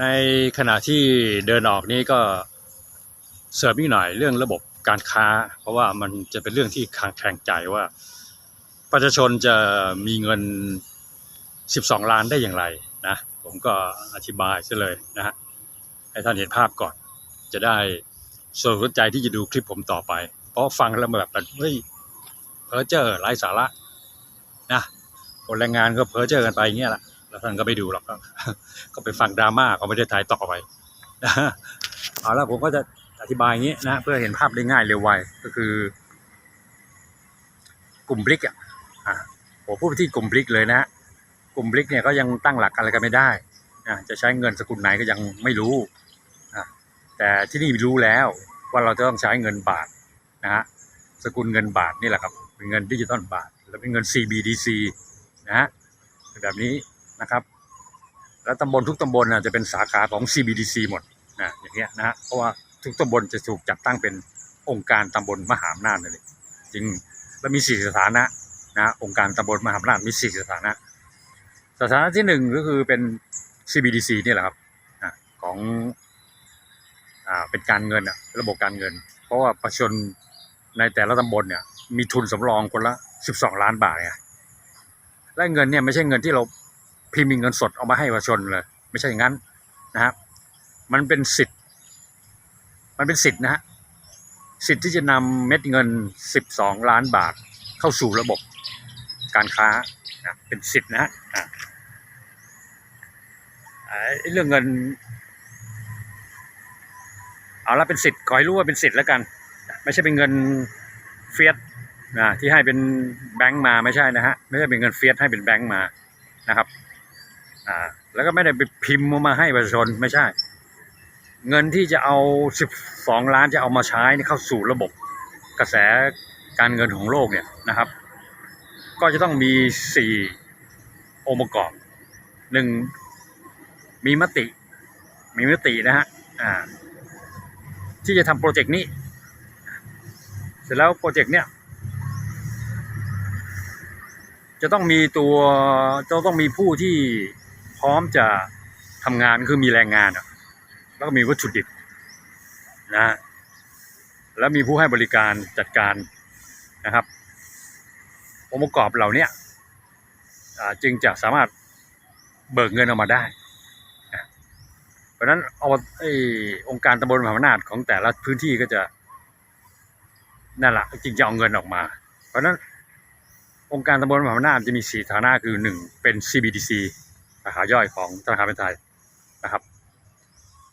ในขณะที่เดินออกนี้ก็เสริมอีกหน่อยเรื่องระบบการค้า เพราะว่ามันจะเป็นเรื่องที่คลางแคลงใจว่า ประชาชนจะมีเงิน 12 ล้านได้อย่างไรนะผมก็อธิบายซะเลยนะฮะให้ท่านเห็นภาพก่อน จะได้สนใจที่จะดูคลิปผมต่อไป เพราะฟังแล้วแบบเฮ้ยเพ้อเจ้อไร้สาระนะคนแรงงานก็เพ้อเจ้อกันไปอย่างเงี้ยแหละ แล้วท่านก็ไม่ดูหรอกก็ไปฟังดราม่าของประเทศไทยต่อไปเอาละผมก็จะอธิบายอย่างนี้นะเพื่อเห็นภาพได้ง่ายเร็วไวก็คือ กลุ่มบลิกอะอะผมพูดไปที่กลุ่มบลิกเลยนะฮะกลุ่มบลิกเนี่ยก็ยังตั้งหลักอะไรกันไม่ได้นะจะใช้เงินสกุลไหนก็ยังไม่รู้อะแต่ที่นี่รู้แล้วว่าเราจะต้องใช้เงินบาทนะฮะสกุลเงินบาทนี่แหละครับเป็นเงินดิจิตอลบาท แล้วเป็นเงิน CBDC นะฮะแบบนี้ นะครับ แล้วตำบลทุกตำบลน่ะจะเป็นสาขาของ CBDC หมดนะอย่างเงี้ยนะฮะเพราะว่าทุกตำบลจะถูกจัดตั้งเป็นองค์การตำบลมหาอำนาจเลยจึงและมีสี่สถานะนะองค์การตำบลมหาอำนาจมีสี่สถานะ สถานะที่หนึ่งก็คือเป็น CBDC นี่แหละครับนะของอ่าเป็นการเงินอะระบบการเงิน เพราะว่าประชาชนในแต่ละตำบลเนี่ยมีทุนสำรองคนละ 12 ล้านบาทไงและเงินเนี่ยไม่ใช่เงินที่เรา พิมพ์เงินสดเอามาให้ประชาชนเลย ไม่ใช่อย่างนั้นนะครับ มันเป็นสิทธิ์ มันเป็นสิทธิ์นะฮะสิทธิ์ที่จะนำเม็ดเงิน 12 ล้านบาทเข้าสู่ระบบการค้านะเป็นสิทธิ์นะฮะอะไอ้เรื่องเงิน เอาละเป็นสิทธิ์ขอให้รู้ว่าเป็นสิทธิ์แล้วกัน ไม่ใช่เป็นเงินเฟียสนะที่ให้เป็นแบงก์มาไม่ใช่นะฮะไม่ใช่เป็นเงินเฟียสให้เป็นแบงก์มานะครับ อ่า แล้วก็ไม่ได้ไปพิมพ์มาให้ประชาชนไม่ใช่ เงินที่จะเอา12ล้านจะเอามาใช้นี่เข้าสู่ระบบกระแสการเงินของโลกเนี่ยนะครับ ก็จะต้องมี4องค์ประกอบหนึ่งมีมติ มีมตินะฮะอ่า ที่จะทำโปรเจกต์นี้ เสร็จแล้วโปรเจกต์เนี้ยจะต้องมีตัวจะต้องมีผู้ที่ พร้อมจะทำงานคือมีแรงงาน แล้วก็มีวัตถุดิบนะฮะแล้วมีผู้ให้บริการจัดการนะครับองค์ประกอบเหล่านี้จึงจะสามารถเบิกเงินออกมาได้นะเพราะนั้นเอาไอ้องค์การตำบลมหาอำนาจของแต่ละพื้นที่ก็จะนั่นแหละจึงจะเอาเงินออกมา เพราะนั้นองค์การตำบลมหาอำนาจจะมีสี่ฐานะคือหนึ่งเป็น CBDC สาขาย่อยของธนาคารเป็นไทยนะครับ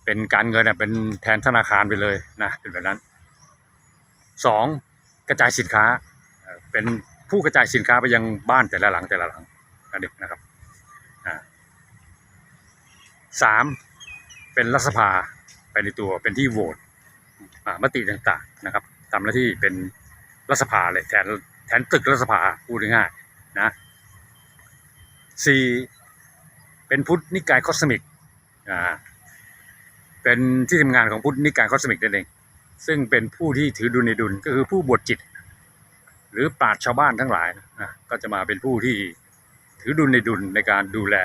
เป็นการเงินเนี่ยเป็นแทนธนาคารไปเลยนะเป็นแบบนั้นสองกระจายสินค้าเป็นผู้กระจายสินค้าไปยังบ้านแต่ละหลังแต่ละหลังนั่นเองนะครับสามเป็นรัฐสภาไปในตัวเป็นที่โหวตอามติต่างๆนะครับทำหน้าที่เป็นรัฐสภาเลยแทนแทนตึกรัฐสภาพูดง่ายๆนะสี่ เป็นพุทธนิกายคอสมิกอ่าเป็นที่ทำงานของพุทธนิกายคอสมิกนั่นเอง ซึ่งเป็นผู้ที่ถือดุลในดุลก็คือผู้บวชจิต หรือปราชชาวบ้านทั้งหลายนะก็จะมาเป็นผู้ที่ถือดุลในดุลในการดูแล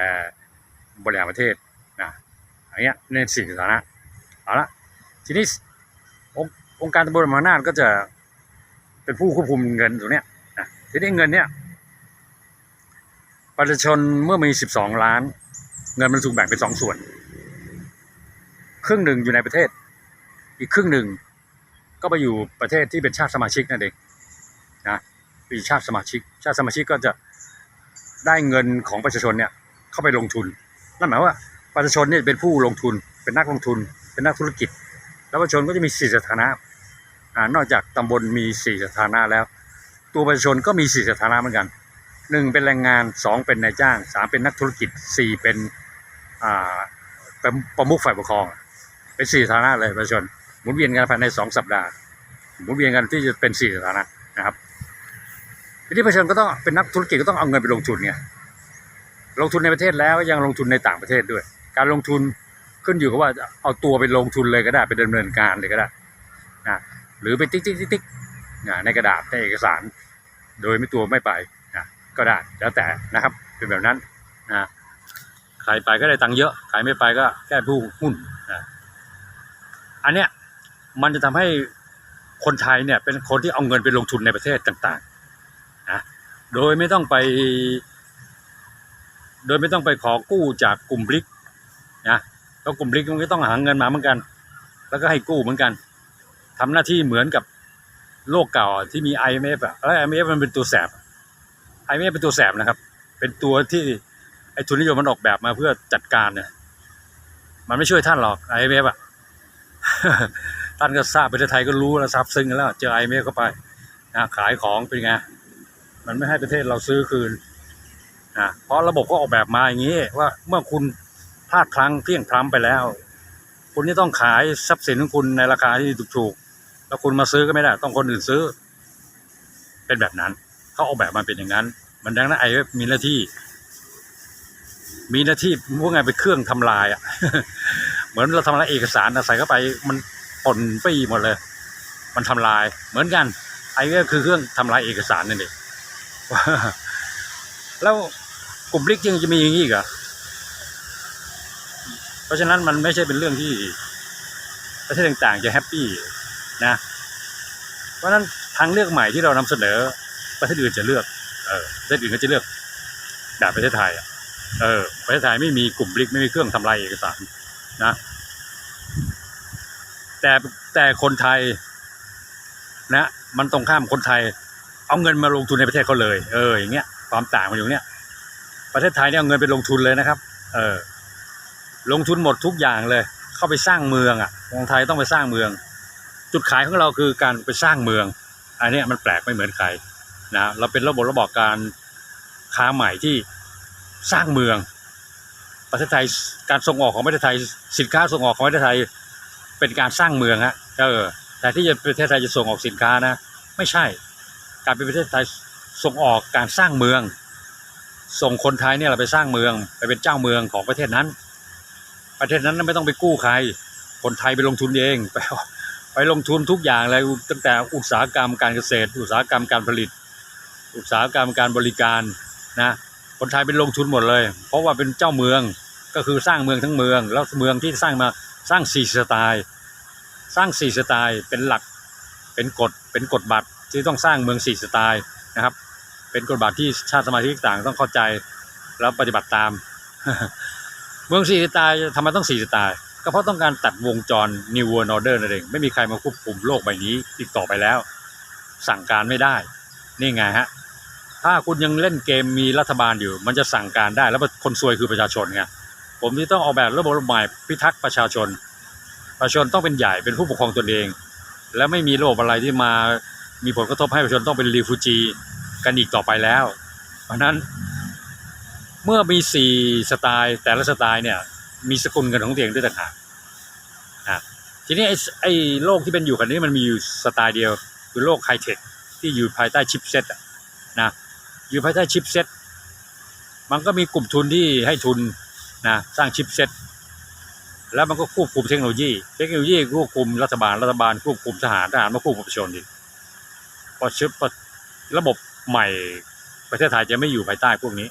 บริหารประเทศนะอย่างเงี้ยในสี่สถานะเอาละทีนี้องค์องค์การตำรวจมหานาจก็จะเป็นผู้ควบคุมเงินตรงเนี้ยนะทีนี้เงินเนี้ยประชาชนเมื่อมี 12 ล้าน เงินมันถูกแบ่งเป็นสองส่วน ครึ่งหนึ่งอยู่ในประเทศ อีกครึ่งหนึ่งก็ไปอยู่ประเทศที่เป็นชาติสมาชิกนั่นเองนะเป็นชาติสมาชิก ชาติสมาชิกก็จะได้เงินของประชาชนเนี่ยเข้าไปลงทุน นั่นหมายว่าประชาชนเนี่ยเป็นผู้ลงทุน เป็นนักลงทุน เป็นนักธุรกิจ แล้วประชาชนก็จะมีสี่สถานะอ่านอกจากตำบลมีสี่สถานะแล้ว ตัวประชาชนก็มีสี่สถานะเหมือนกันหนึ่งเป็นแรงงานสองเป็นนายจ้างสามเป็นนักธุรกิจสี่เป็น เป็นประมุขฝ่ายปกครอง เป็นสี่สถานะเลยประชาชนหมุนเวียนกันภายในสองสัปดาห์หมุนเวียนกันที่จะเป็นสี่สถานะนะครับทีนี้ประชาชนก็ต้องเป็นนักธุรกิจก็ต้องเอาเงินไปลงทุนไงลงทุนในประเทศแล้วยังลงทุนในต่างประเทศด้วย การลงทุนขึ้นอยู่กับว่าเอาตัวไปลงทุนเลยก็ได้ไปดำเนินการเลยก็ได้นะหรือไปติ๊กติ๊กติ๊กติ๊กนะในกระดาษในเอกสาร โดยไม่ตัวไม่ไปนะก็ได้แล้วแต่นะครับเป็นแบบนั้นนะ ใครไปก็ได้ตังค์เยอะ ใครไม่ไปก็แค่ผู้หุ้นนะอันเนี้ยมันจะทำให้คนไทยเนี่ยเป็นคนที่เอาเงินไปลงทุนในประเทศต่างๆนะโดยไม่ต้องไป โดยไม่ต้องไปขอกู้จากกลุ่มบริกนะแล้วกลุ่มบริกมันก็ต้องหาเงินมาเหมือนกัน แล้วก็ให้กู้เหมือนกันทำหน้าที่เหมือนกับโลกเก่าที่มี IMF อะแล้ว IMF มันเป็นตัวแสบ IMF เป็นตัวแสบนะครับ เป็นตัวที่ ไอ้ทุนนิยมมันออกแบบมาเพื่อจัดการเนี่ย มันไม่ช่วยท่านหรอก IMF อะท่านก็ทราบประเทศไทยก็รู้แล้วทราบซึ้งแล้ว เจอ IMF เข้าไปนะขายของเป็นไงมันไม่ให้ประเทศเราซื้อคืนนะเพราะระบบก็ออกแบบมาอย่างนี้ ว่าเมื่อคุณพลาดพลั้งเพียงพล้ำไปแล้ว คุณจะต้องขายทรัพย์สินของคุณในราคาที่ถูกๆแล้วคุณมาซื้อก็ไม่ได้ ต้องคนอื่นซื้อ เป็นแบบนั้นเขาออกแบบมาเป็นอย่างนั้น มันดังนั้นไอ้มีหน้าที่ มีหน้าที่ว่าไงเป็นเครื่องทำลายอะ เหมือนเราทำลายเอกสารใส่เข้าไปมันปนปีหมดเลย มันทำลาย เหมือนกันไอ้ก็คือเครื่องทำลายเอกสารนั่นเองแล้วกลุ่มลิกยังจะมีอย่างนี้อีกเหรอเพราะฉะนั้นมันไม่ใช่เป็นเรื่องที่ประเทศต่างๆจะแฮปปี้นะ เพราะฉะนั้นทางเลือกใหม่ที่เรานำเสนอประเทศอื่นจะเลือก เออประเทศอื่นก็จะเลือกแบบประเทศไทยอะ เออประเทศไทยไม่มีกลุ่มบลิกไม่มีเครื่องทำลายเอกสารนะ แต่แต่คนไทยนะ มันตรงข้ามคนไทย เอาเงินมาลงทุนในประเทศเขาเลย เอออย่างเงี้ยความต่างมันอยู่เนี้ยประเทศไทยเนี่ยเอาเงินไปลงทุนเลยนะครับ เออ ลงทุนหมดทุกอย่างเลย เข้าไปสร้างเมืองอะของไทยต้องไปสร้างเมือง จุดขายของเราคือการไปสร้างเมือง อันนี้มันแปลกไม่เหมือนใครนะเราเป็นระบบระบอกการค้าใหม่ที่ สร้างเมือง ประเทศไทยการส่งออกของประเทศไทย สินค้าส่งออกของประเทศไทย เป็นการสร้างเมืองฮะเออแต่ที่จะประเทศไทยจะส่งออกสินค้านะ ไม่ใช่ การเป็นประเทศไทยส่งออกการสร้างเมือง ส่งคนไทยเนี่ยเราไปสร้างเมืองไปเป็นเจ้าเมืองของประเทศนั้น ประเทศนั้นไม่ต้องไปกู้ใคร คนไทยไปลงทุนเองไปไปลงทุนทุกอย่างเลยตั้งแต่อุตสาหกรรมการเกษตร อุตสาหกรรมการผลิต อุตสาหกรรมการบริการนะ คนไทยเป็นลงทุนหมดเลย เพราะว่าเป็นเจ้าเมืองก็คือสร้างเมืองทั้งเมือง แล้วเมืองที่สร้างมาสร้างสี่สไตล์ สร้างสี่สไตล์เป็นหลักเป็นกฎเป็นกฎบัตรที่ต้องสร้างเมืองสี่สไตล์นะครับ เป็นกฎบัตรที่ชาติสมาชิกต่างต้องเข้าใจแล้วปฏิบัติตาม เมืองสี่สไตล์ทำไมต้องสี่สไตล์ก็เพราะต้องการตัดวงจร New World Order นั่นเองไม่มีใครมาควบคุมโลกใบนี้อีกต่อไปแล้ว สั่งการไม่ได้ นี่ไงฮะ ถ้าคุณยังเล่นเกมมีรัฐบาลอยู่ มันจะสั่งการได้แล้วคนซวยคือประชาชนไงผมที่ต้องออกแบบระบบระบายพิทักษ์ประชาชน ประชาชนต้องเป็นใหญ่เป็นผู้ปกครองตนเอง และไม่มีระบบอะไรที่มามีผลกระทบให้ประชาชนต้องเป็นรีฟูจีกันอีกต่อไปแล้ว เพราะนั้นเมื่อมีสี่สไตล์แต่ละสไตล์เนี่ยมีสกุลเงินของตัวเองด้วยต่างหากทีนี้ไอ้ไอ้โลกที่เป็นอยู่กันนี้มันมีอยู่สไตล์เดียว คือโลกไฮเทคที่อยู่ภายใต้ชิปเซ็ตนะ อยู่ภายใต้ชิปเซ็ตมันก็มีกลุ่มทุนที่ให้ทุนนะสร้างชิปเซ็ตแล้วมันก็ควบคุมเทคโนโลยี เทคโนโลยีควบคุมรัฐบาลรัฐบาลควบคุมทหารทหารมาควบคุมประชาชนอีกพอชิประบบใหม่ประเทศไทยจะไม่อยู่ภายใต้พวกนี้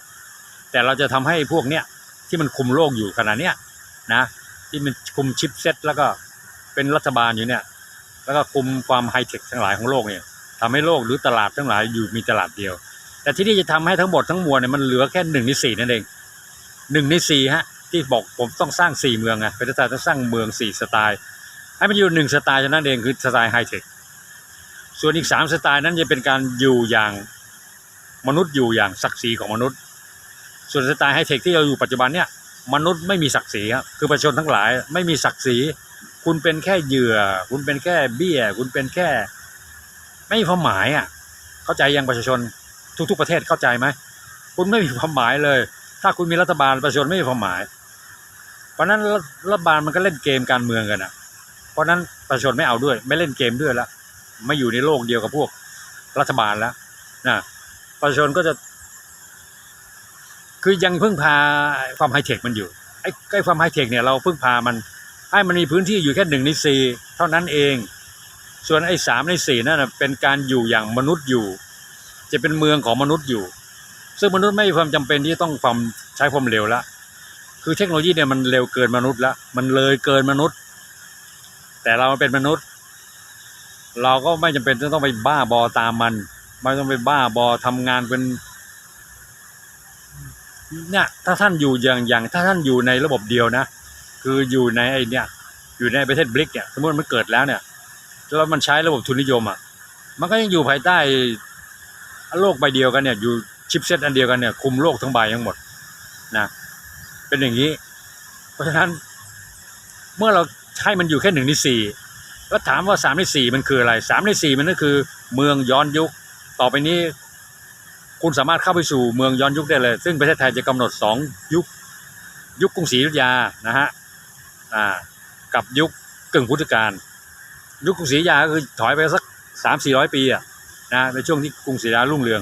แต่เราจะทำให้พวกเนี้ยที่มันคุมโลกอยู่ขนาดเนี้ยนะที่มันคุมชิปเซ็ตแล้วก็เป็นรัฐบาลอยู่เนี่ยแล้วก็คุมความไฮเทคทั้งหลายของโลกเนี่ยทำให้โลกหรือตลาดทั้งหลายอยู่มีตลาดเดียว แต่ที่นี่จะทำให้ทั้งหมดทั้งมวลเนี่ยมันเหลือแค่หนึ่งในสี่นั่นเองหนึ่งในสี่ฮะที่บอกผมต้องสร้างสี่เมืองไงประเทศไทยต้องสร้างเมืองสี่สไตล์ ให้มันอยู่หนึ่งสไตล์เท่านั้นเองคือสไตล์ไฮเทคส่วนอีกสามสไตล์นั้นจะเป็นการอยู่อย่างมนุษย์อยู่อย่างศักดิ์ศรีของมนุษย์ ส่วนสไตล์ไฮเทคที่เราอยู่ปัจจุบันเนี่ยมนุษย์ไม่มีศักดิ์ศรีครับคือประชาชนทั้งหลายไม่มีศักดิ์ศรีคุณเป็นแค่เหยื่อ คุณเป็นแค่เบี้ย คุณเป็นแค่ ไม่มีความหมายอะ เข้าใจยังประชาชน ทุก ๆ ประเทศเข้าใจไหมคุณไม่มีความหมายเลย ถ้าคุณมีรัฐบาลประชาชนไม่มีความหมาย เพราะนั้นรัฐบาลมันก็เล่นเกมการเมืองกันอะ เพราะนั้นประชาชนไม่เอาด้วย ไม่เล่นเกมด้วยล้วไม่อยู่ในโลกเดียวกับพวกรัฐบาลแล้วนะประชาชนก็จะ คือยังพึ่งพาความไฮเทคมันอยู่ไอ้ไอ้ความไฮเทคเนี่ยเราพึ่งพามันให้มันมีพื้นที่อยู่แค่หนึ่งในสี่เท่านั้นเอง ส่วนไอ้สามในสี่นั่นเป็นการอยู่อย่างมนุษย์อยู่ จะเป็นเมืองของมนุษย์อยู่ ซึ่งมนุษย์ไม่มีความจำเป็นที่ต้องความใช้ความเร็วละคือเทคโนโลยีเนี่ยมันเร็วเกินมนุษย์แล้วมันเลยเกินมนุษย์ แต่เราเป็นมนุษย์ เราก็ไม่จำเป็นจะต้องไปบ้าบอตามมัน ไม่ต้องไปบ้าบอทำงานเป็นเนี่ยถ้าท่านอยู่อย่างอย่างถ้าท่านอยู่ในระบบเดียวนะ คืออยู่ในไอเนี่ยอยู่ในประเทศบริกเนี่ยสมมติมันเกิดแล้วเนี่ยแล้วมันใช้ระบบทุนนิยมอะมันก็ยังอยู่ภายใต้ โลกใบเดียวกันเนี่ยอยู่ชิปเซตอันเดียวกันเนี่ยคุมโลกทั้งใบทั้งหมดนะเป็นอย่างนี้ เพราะฉะนั้นเมื่อเราให้มันอยู่แค่หนึ่งในสี่แล้วถามว่าสามในสี่มันคืออะไรสามในสี่มันก็คือ เมืองย้อนยุค ต่อไปนี้ คุณสามารถเข้าไปสู่เมืองย้อนยุคได้เลย ซึ่งประเทศไทยจะกำหนดสองยุค ยุคกรุงศรีอยุธยานะฮะอ่ากับยุคกึ่งพุทธกาลยุคกรุงศรีอยุธยาก็คือถอยไปสักสามสี่ร้อยปีอะ นะในช่วงที่กรุงศรีอยุธยารุ่งเรือง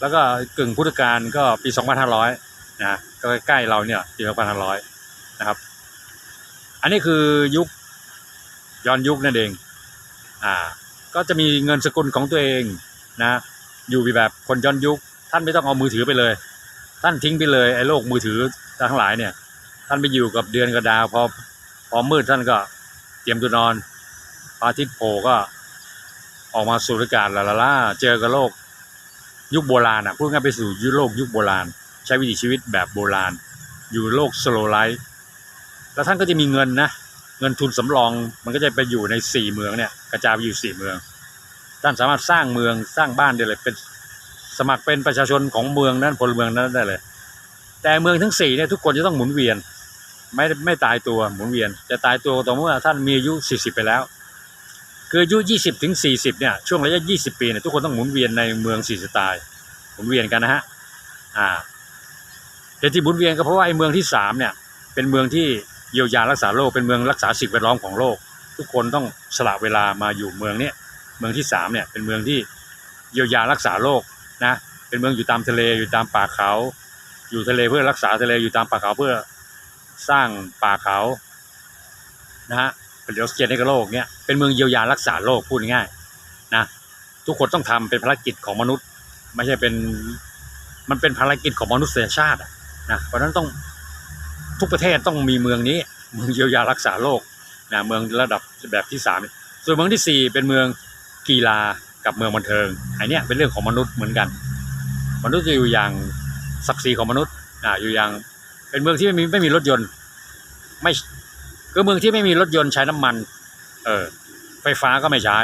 แล้วก็กึ่งพุทธกาลก็ปีสองพันห้าร้อยนะก็ใกล้เราเนี่ยปีสองพันห้าร้อยนะครับ อันนี้คือยุคย้อนยุคนั่นเองอ่าก็จะมีเงินสกุลของตัวเองนะอยู่แบบคนย้อนยุค ท่านไม่ต้องเอามือถือไปเลย ท่านทิ้งไปเลยไอ้โลกมือถือทั้งหลายเนี่ย ท่านไปอยู่กับเดือนกับดาวพอพอมืดท่านก็เตรียมตัวนอนพระอาทิตย์โผล่ก็ ออกมาสู่อากาศลาลาลาเจอกับโลกยุคโบราณอะพูดง่ายไปสู่ยุคโลกยุคโบราณ ใช้วิถีชีวิตแบบโบราณ อยู่โลกสโลไลฟ์แล้วท่านก็จะมีเงินนะเงินทุนสำรองมันก็จะไปอยู่ในสี่เมืองเนี่ยกระจายไปอยู่สี่เมือง ท่านสามารถสร้างเมืองสร้างบ้านได้เลยเป็นสมัครเป็นประชาชนของเมืองนั้นพลเมืองนั้นได้เลย แต่เมืองทั้งสี่เนี่ยทุกคนจะต้องหมุนเวียน ไม่ไม่ตายตัวหมุนเวียน จะตายตัวต่อเมื่อท่านมีอายุสี่สิบไปแล้ว คืออายุยี่สิบถึงสี่สิบเนี่ยช่วงระยะยี่สิบปีเนี่ยทุกคนต้องหมุนเวียนในเมืองสี่สไตล์หมุนเวียนกันนะฮะอ่าแต่ที่หมุนเวียนก็เพราะว่าไอ้เมืองที่สามเนี่ยเป็นเมืองที่เยียวยารักษาโรคเป็นเมืองรักษาสิ่งแวดล้อมของโลก ทุกคนต้องสละเวลามาอยู่เมืองเนี้ยเมืองที่สามเนี่ยเป็นเมืองที่เยียวยารักษาโรคนะเป็นเมืองอยู่ตามทะเลอยู่ตามป่าเขา อยู่ทะเลเพื่อรักษาทะเลอยู่ตามป่าเขาเพื่อสร้างป่าเขานะฮะ เป็นออกซิเจนให้กับโลกเนี่ยเป็นเมืองเยียวยารักษาโลกพูดง่ายๆนะทุกคนต้องทำเป็นภารกิจของมนุษย์ ไม่ใช่เป็นมันเป็นภารกิจของมนุษยชาติอะนะเพราะฉะนั้นต้องทุกประเทศต้องมีเมืองนี้เมืองเยียวยารักษาโลกนะเมืองระดับแบบที่สามส่วนเมืองที่สี่เป็นเมืองกีฬากับเมืองบันเทิงอันเนี้ยเป็นเรื่องของมนุษย์เหมือนกัน มนุษย์จะอยู่อย่างศักดิ์ศรีของมนุษย์อ่าอยู่อย่างเป็นเมืองที่ไม่มีไม่มีรถยนต์ไม่ คือเมืองที่ไม่มีรถยนต์ใช้น้ำมัน เออ ไฟฟ้าก็ไม่ใช้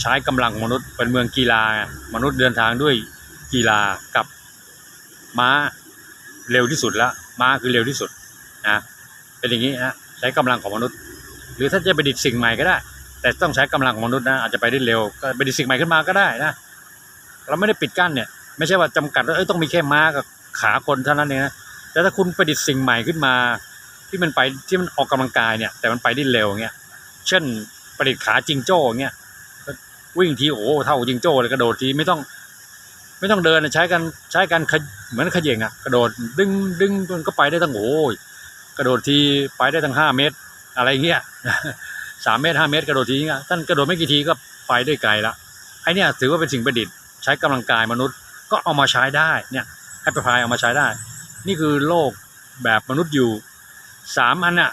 ใช้กำลังมนุษย์เป็นเมืองกีฬา มนุษย์เดินทางด้วยกีฬากับม้าเร็วที่สุดแล้วม้าคือเร็วที่สุดนะเป็นอย่างนี้นะใช้กำลังของมนุษย์ หรือถ้าจะประดิษฐ์สิ่งใหม่ก็ได้ แต่ต้องใช้กำลังของมนุษย์นะอาจจะไปได้เร็วก็ประดิษฐ์สิ่งใหม่ขึ้นมาก็ได้นะเราไม่ได้ปิดกั้นเนี่ยไม่ใช่ว่าจำกัดว่าเอ้ยต้องมีแค่ม้ากับขาคนเท่านั้นเองนะแต่ถ้าคุณประดิษฐ์สิ่งใหม่ขึ้นมา ที่มันไปที่มันออกกำลังกายเนี่ย แต่มันไปได้เร็วเงี้ยเช่นประดิษฐ์ขาจิงโจ้เงี้ยวิ่งทีโอ้เท่าจิงโจ้เลยกระโดดทีไม่ต้อง ไม่ต้องเดินใช้กันใช้กันเหมือนขย่งอะกระโดดดึงดึงมันก็ไปได้ตั้งโอ้ยกระโดดทีไปได้ตั้งห้าเมตร อะไรเงี้ยสามเมตรห้าเมตรกระโดดทีเงี้ยท่านกระโดดไม่กี่ทีก็ไปได้ไกลละไอเนี่ยถือว่าเป็นสิ่งประดิษฐ์ใช้กำลังกายมนุษย์ก็เอามาใช้ได้เนี่ยให้ประพายเอามาใช้ได้ นี่คือโลกแบบมนุษย์อยู่ สามอันน่ะ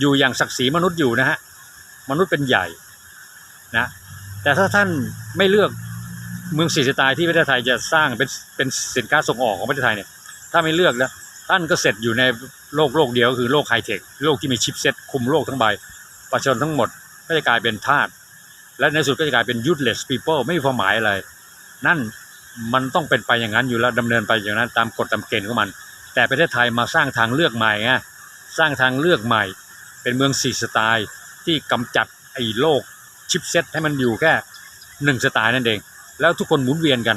อยู่อย่างศักดิ์ศรีมนุษย์อยู่นะฮะมนุษย์เป็นใหญ่นะแต่ถ้าท่านไม่เลือกเมืองสีสไตล์ที่ประเทศไทยจะสร้างเป็นเป็นสินค้าส่งออกของประเทศไทยเนี่ยถ้าไม่เลือกแล้วท่านก็เสร็จอยู่ในโลกโลกเดียวคือโลกไฮเทคโลกที่มีชิปเซ็ตคุมโลกทั้งใบประชาชนทั้งหมดก็จะกลายเป็นทาสและในสุดก็จะกลายเป็น useless people ไม่มีความหมายอะไร นั่นมันต้องเป็นไปอย่างนั้นอยู่แล้วดำเนินไปอย่างนั้นตามกฎตามเกณฑ์ของมัน แต่ประเทศไทยมาสร้างทางเลือกใหม่ไง สร้างทางเลือกใหม่ เป็นเมืองสี่สไตล์ที่กำจัดไอ้โลกชิปเซ็ตให้มันอยู่แค่หนึ่งสไตล์นั่นเอง แล้วทุกคนหมุนเวียนกัน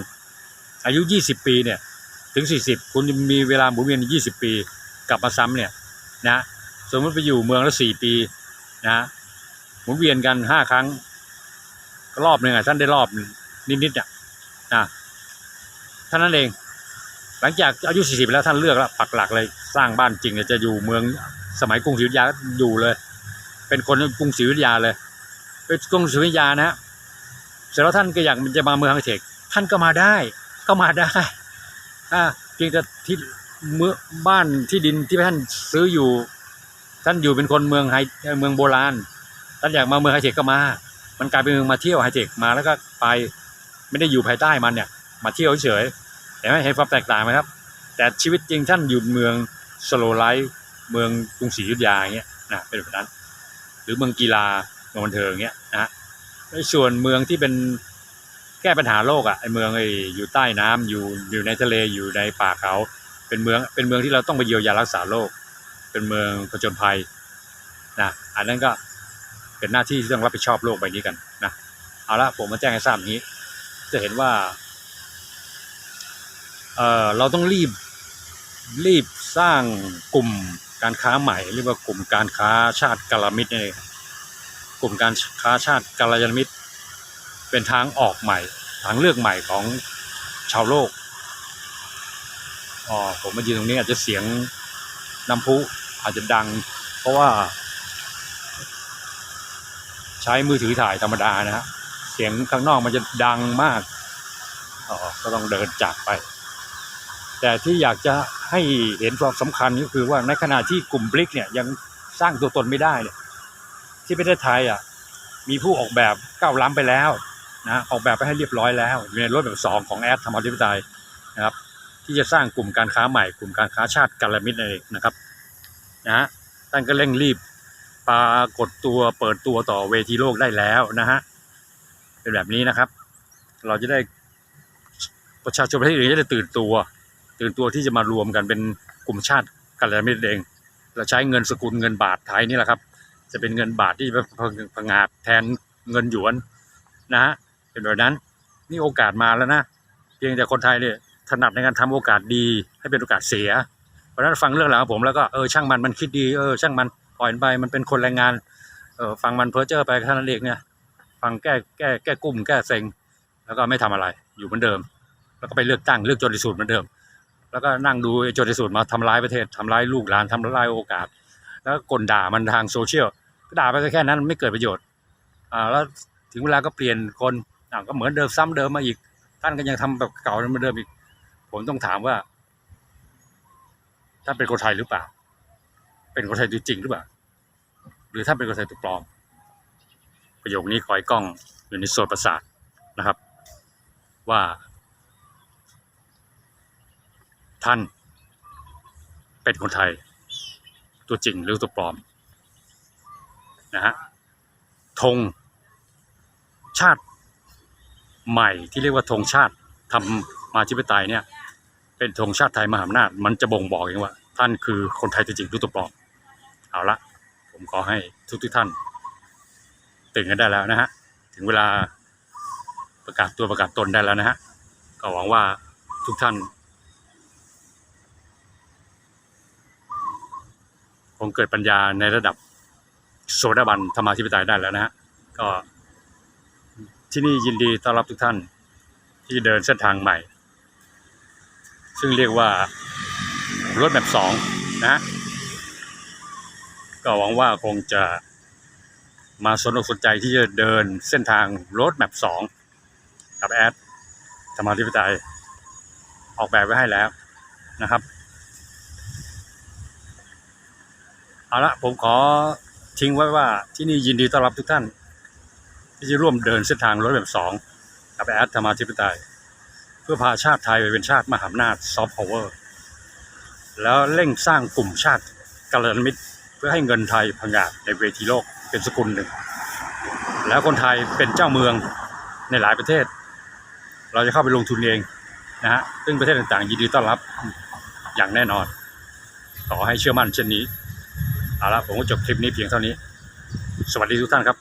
อายุ 20 ปีเนี่ยถึง 40 คุณมีเวลาหมุนเวียน 20 ปี กลับมาซ้ำเนี่ยนะสมมติไปอยู่เมืองละ4ปีนะหมุนเวียนกันห้าครั้งรอบหนึ่งอะท่านได้รอบนิดๆอะนะท่านั้นเอง หลังจากอายุสี่สิบแล้วท่านเลือกแล้วปักหลักเลยสร้างบ้านจริงเนี่ยจะอยู่เมืองสมัยกรุงศรีอยุธยาอยู่เลย เป็นคนกรุงศรีอยุธยาเลยเป็นกรุงศรีอยุธยานะฮะเสร็จแล้วท่านก็อยากจะมาเมืองไฮเทคท่านก็มาได้ก็มาได้อ่าเพียงแต่ที่เมื่อบ้านที่ดินที่ท่านซื้ออยู่ ท่านอยู่เป็นคนเมืองไฮเมืองโบราณท่านอยากมาเมืองไฮเทคก็มา มันกลายเป็นเมืองมาเที่ยวไฮเทคมาแล้วก็ไปไม่ได้อยู่ภายใต้มันเนี่ย มาเที่ยวเฉย เห็นไหมเห็นความแตกต่างไหมครับ แต่ชีวิตจริงท่านอยู่เมืองสโลไลท์เมืองกรุงศรีอยุธยาอย่างเงี้ยนะเป็นแบบนั้น หรือเมืองกีฬาเมืองบันเทิงเงี้ยนะส่วนเมืองที่เป็นแก้ปัญหาโลกอะไอเมืองไออยู่ใต้น้ำอยู่อยู่ในทะเลอยู่ในป่าเขาเป็นเมืองเป็นเมืองที่เราต้องไปเยียวยารักษาโลก เป็นเมืองผจญภัยนะอันนั้นก็เป็นหน้าที่ที่ต้องรับผิดชอบโลกใบนี้กันนะเอาละผมมาแจ้งให้ทราบอย่างนี้ จะเห็นว่า เอ่อเราต้องรีบรีบสร้างกลุ่มการค้าใหม่เรียกว่ากลุ่มการค้าชาติกาลมิตรนี่กลุ่มการค้าชาติกาลยานมิตร เป็นทางออกใหม่ ทางเลือกใหม่ของชาวโลกอ๋อผมมายืนตรงนี้อาจจะเสียงน้ำพุอาจจะดัง เพราะว่า ใช้มือถือถ่ายธรรมดานะฮะเสียงข้างนอกมันจะดังมากอ๋อก็ต้องเดินจากไป แต่ที่อยากจะให้เห็นความสำคัญก็คือว่าในขณะที่กลุ่มบริกเนี่ยยังสร้างตัวตนไม่ได้เนี่ยที่ประเทศไทยอะมีผู้ออกแบบก้าวล้ำไปแล้วนะออกแบบไปให้เรียบร้อยแล้วอยู่ในรถแบบสองของแอดธรรมธิปไตยนะครับที่จะสร้างกลุ่มการค้าใหม่กลุ่มการค้าชาติกัลมิตรนั่นเองนะครับนะฮะท่านก็เร่งรีบปรากฏตัวเปิดตัวต่อเวทีโลกได้แล้วนะฮะเป็นแบบนี้นะครับ เราจะได้ประชาชนประเทศอื่นจะได้ตื่นตัว ตื่นตัวที่จะมารวมกันเป็นกลุ่มชาติกัลยาณมิตรเองเราใช้เงินสกุลเงินบาทไทยนี่แหละครับ จะเป็นเงินบาทที่ผงาดแทนเงินหยวนนะฮะเป็นแบบนั้นนี่โอกาสมาแล้วนะเพียงแต่คนไทยเนี่ยถนัดในการทำโอกาสดีให้เป็นโอกาสเสีย เพราะฉะนั้นฟังเรื่องราวของผมแล้วก็เออช่างมันมันคิดดีเออช่างมันปล่อยไปมันเป็นคนแรงงานเออฟังมันเพ้อเจ้อไปแค่นั้นเองเนี่ยฟังแก้แก้แก้กลุ่มแก้เซ็งแล้วก็ไม่ทำอะไรอยู่เหมือนเดิม แล้วก็ไปเลือกตั้งเลือกจนที่สุดเหมือนเดิม แล้วก็นั่งดูโจรที่สุดมาทำร้ายประเทศทำร้ายลูกหลานทำร้ายโอกาส แล้วก็กลด่ามันทางโซเชียลก็ด่าไปก็แค่นั้นไม่เกิดประโยชน์อ่าแล้วถึงเวลาก็เปลี่ยนคนอ่าก็เหมือนเดิมซ้ำเดิมมาอีก ท่านก็ยังทำแบบเก่าเหมือนเดิมอีก ผมต้องถามว่าท่านเป็นคนไทยหรือเปล่า เป็นคนไทยตัวจริงหรือเปล่า หรือท่านเป็นคนไทยตัวปลอม ประโยคนี้คอยกล้องอยู่ในโซนประสาทนะครับ ว่า ท่าน เป็นคนไทย ตัวจริงหรือตัวปลอมนะฮะธงชาติใหม่ที่เรียกว่าธงชาติธรรมาธิปไตยเนี่ยเป็นธงชาติไทยมหาอำนาจมันจะบ่งบอกเองว่า ท่านคือคนไทยตัวจริงหรือตัวปลอมเอาละผมขอให้ทุกทุกท่าน ตื่นกันได้แล้วนะฮะถึงเวลาประกาศตัวประกาศตนได้แล้วนะฮะก็หวังว่าทุกท่าน งเกิดปัญญาในระดับโซดาบันธรรมาธิปไตยได้แล้วนะฮะก็ที่นี่ยินดีต้อนรับทุกท่านที่เดินเส้นทางใหม่ ซึ่งเรียกว่ารถแบบสองนะ ก็หวังว่าคงจะมาสนอกสนใจที่จะเดินเส้นทางรถแมพสองกับแอดธรรมาธิปไตยออกแบบไว้ให้แล้วนะครับ เอาละผมขอทิ้งไว้ว่าที่นี่ยินดีต้อนรับทุกท่าน ที่จะร่วมเดินเส้นทางรถแบบสองกับแอดธรรมาธิปไตย เพื่อพาชาติไทยไปเป็นชาติมหาอำนาจซอฟต์พาวเวอร์แล้วเร่งสร้างกลุ่มชาติกัลยาณมิตร เพื่อให้เงินไทยพังอาจในเวทีโลกเป็นสกุลหนึ่ง แล้วคนไทยเป็นเจ้าเมืองในหลายประเทศ เราจะเข้าไปลงทุนเองนะฮะซึ่งประเทศต่างๆยินดีต้อนรับอย่างแน่นอน ขอให้เชื่อมั่นเช่นนี้ เอาละผมก็จบคลิปนี้เพียงเท่านี้ สวัสดีทุกท่านครับ